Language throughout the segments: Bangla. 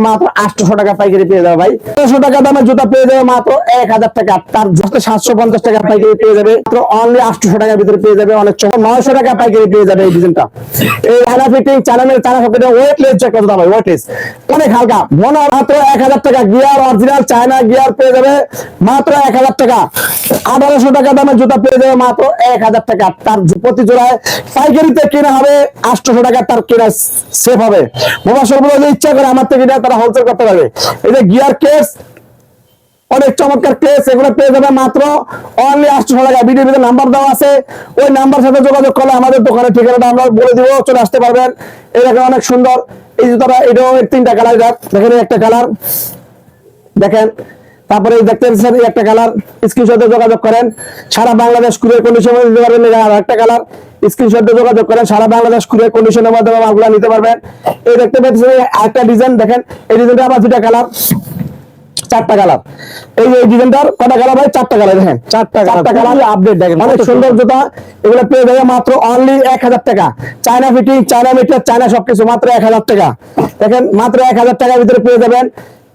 মাত্র আটশো টাকা পাইকারি পেয়ে যাবে ভাই। ছশো টাকা জুতা পেয়ে যাবে মাত্র এক হাজার টাকা। তার সাতশো পঞ্চাশ টাকা পাইকারি পেয়ে যাবে। মাত্র অনলি আটশো টাকার ভিতরে পেয়ে যাবে অনেক নয়শো টাকা পাইকারি পেয়ে যাবে এই ডিজাইনটা। এই ফিটিং অনেক হালকা। মনে মাত্র এক হাজার টাকা গিয়ার অরিজিনাল চায়না গিয়ার পেয়ে যাবে। মাত্র এক হাজার টাকা। আঠারোশো টাকা দামের জুতা পেয়ে যাবে মাত্র এক হাজার টাকা। তার প্রতি জোড়ায় পাইকারিতে কেনা হবে। আটশোশো টাকা তার কেনা সেফ হবে। মোবাইল যে ইচ্ছা করে আমার থেকে তারা হোলসেল করতে পারবে। এই যে গিয়ার কেস অনেক চমৎকার কেস এগুলো পেয়ে যাবে মাত্র অনলি আটশো টাকা। ভিডিও ভিতরে নাম্বার দেওয়া আছে। ওই নাম্বার সাথে যোগাযোগ করলে আমাদের দোকানের ঠিকানাটা আমরা বলে দিব, চলে আসতে পারবেন। দেখেন অনেক সুন্দর। এই যে তারা, এটাও তিনটা কালার দেখেন একটা কালার দেখেন তারপরে দেখতে পাচ্ছেন একটা কালার স্ক্রিনশটে যোগাযোগ করেন সারা বাংলাদেশ কুরিয়ার কন্ডিশনে দিতে পারবেন আর একটা কালার স্ক্রিনশটে যোগাযোগ করেন সারা বাংলাদেশ কুরিয়ার কন্ডিশনের মাধ্যমে মালগুলো নিতে পারবেন। এই দেখতে পাচ্ছেন একটা ডিজাইন দেখেন এই ডিজাইনটা আবার দুটা কালার চারটা কালার এই যে ডিজাইনটার কটা কালার ভাই? চারটা কালার দেখেন। চারটা চারটা কালার আপডেট দেখেন অনেক সুন্দর জুতা এগুলো পেয়ে যাবে মাত্র অনলি এক হাজার টাকা। China fitting China meter China সবকিছু মাত্র এক হাজার টাকা। দেখেন মাত্র এক হাজার টাকার ভিতরে পেয়ে যাবেন।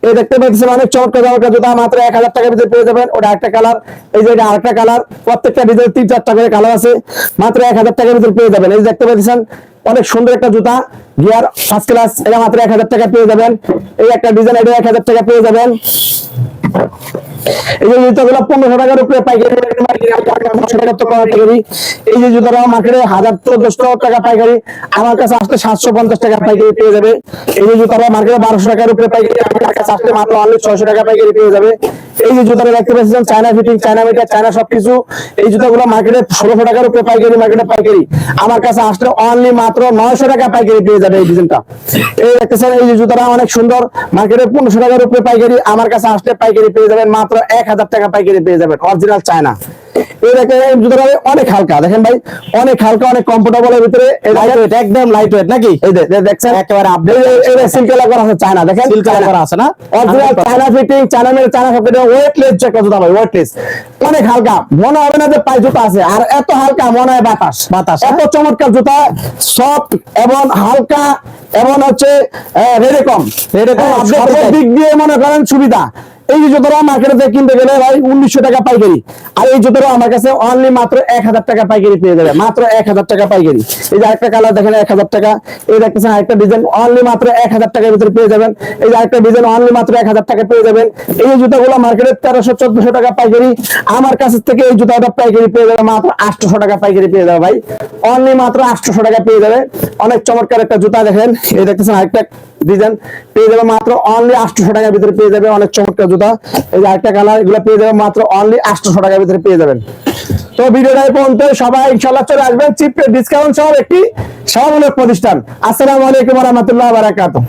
এই দেখতে পাচ্ছেন অনেক চমৎকার চমৎকার জুতা মাত্র এক হাজার টাকার ভিতরে পেয়ে যাবেন। ওটা একটা কালার, এই যে এটা আরেকটা কালার, প্রত্যেকটা ভিতরে তিন চারটা করে কালার আছে, মাত্র এক হাজার টাকার ভিতরে পেয়ে যাবেন। এই দেখতে পাচ্ছেন, অনেক সুন্দর একটা জুতা, গিয়ার ফার্স্ট ক্লাস এটা মাত্র এক হাজার টাকা পেয়ে যাবেন। এই একটা ডিজাইন, এটা এক হাজার টাকা পেয়ে যাবেন। এই টাকার উপরে পাইকারি মার্কেটে পাইকারি। আমার কাছে মাত্র অনলি সবকিছু। এই জুতাগুলো মার্কেটে টাকার উপরে পাইকারি, মার্কেটে পাইকারি। আমার কাছে অনলি মাত্র নয়শো টাকা পাইকারি পেয়ে যাবে এই ডিজাইনটা। এই দেখতেছেন এই যে জুতাটা অনেক সুন্দর, মার্কেটে পনেরোশো টাকার উপরে পাইকারি, আমার কাছে আসলে পাইকারি পেয়ে যাবেন মাত্র এক হাজার টাকা পাইকারি পেয়ে যাবেন অরিজিনাল চায়না। এই দেখেন জুতোটা অনেক হালকা। দেখেন ভাই অনেক হালকা অনেক কমফোর্টেবল এর ভিতরে। লাইট একদম লাইট ওয়েট নাকি? এই যে যে দেখছেন? একেবারে আপডেট এই যে করা আছে চায়না দেখেন? সিল করা আছে না? অরিজিনাল চায়না ফিটিং চায়না মেরে চায়না সব ওয়েটলেস চেক জুতা ভাই ওয়েটলেস অনেক হালকা। মনে হবে না যে পায়ে জুতা আছে। আর এত হালকা মনে হয় বাতাস। বাতাস এত চমৎকার জুতা সফট এবং হালকা এবং হচ্ছে রেডেকম রেডেকম আপডেট দিক দিয়ে মনে করেন সুবিধা। এই জুতোটা মার্কেটে কিনতে গেলে ভাই, উনিশশো টাকা পাইকারি। আর এই জুতোটা আমার কাছে অনলি মাত্র এক হাজার টাকা পাইকারি পেয়ে যাবে। মাত্র এক হাজার টাকা পাইকারি। এই যে আরেকটা কালার দেখেন, এক হাজার টাকা। এই দেখতেছেন আরেকটা ডিজাইন অনলি মাত্র এক হাজার টাকার ভিতরে পেয়ে যাবেন। এই যে আরেকটা ডিজাইন অনলি মাত্র এক হাজার টাকা পেয়ে যাবেন। এই জুতাগুলো মার্কেটে তেরোশো, চোদ্দশো টাকা পাইকারি। আমার কাছ থেকে এই জুতাটা পাইকারি পেয়ে যাবে মাত্র আটশোশো টাকা পাইকারি পেয়ে যাবে ভাই। অনলি মাত্র আটশোশো টাকা পেয়ে যাবে। অনেক চমৎকার একটা জুতা দেখেন। এই দেখতেছেন আরেকটা ডিজাইন পেয়ে যাবে মাত্র অনলি আটশো টাকার ভিতরে পেয়ে যাবে অনেক চমৎকার জুতা। এই যে আরেকটা কালার এগুলো পেয়ে যাবে মাত্র অনলি আটশো টাকার ভিতরে পেয়ে যাবেন। তো ভিডিওটা এই পর্যন্ত, সবাই ইনশাল্লাহ চলে আসবেন। চিপ ডিসকাউন্ট সহ একটি সহমূলক প্রতিষ্ঠান। আসসালামু আলাইকুম রহমতুল্লাহ বারাকাতুহ।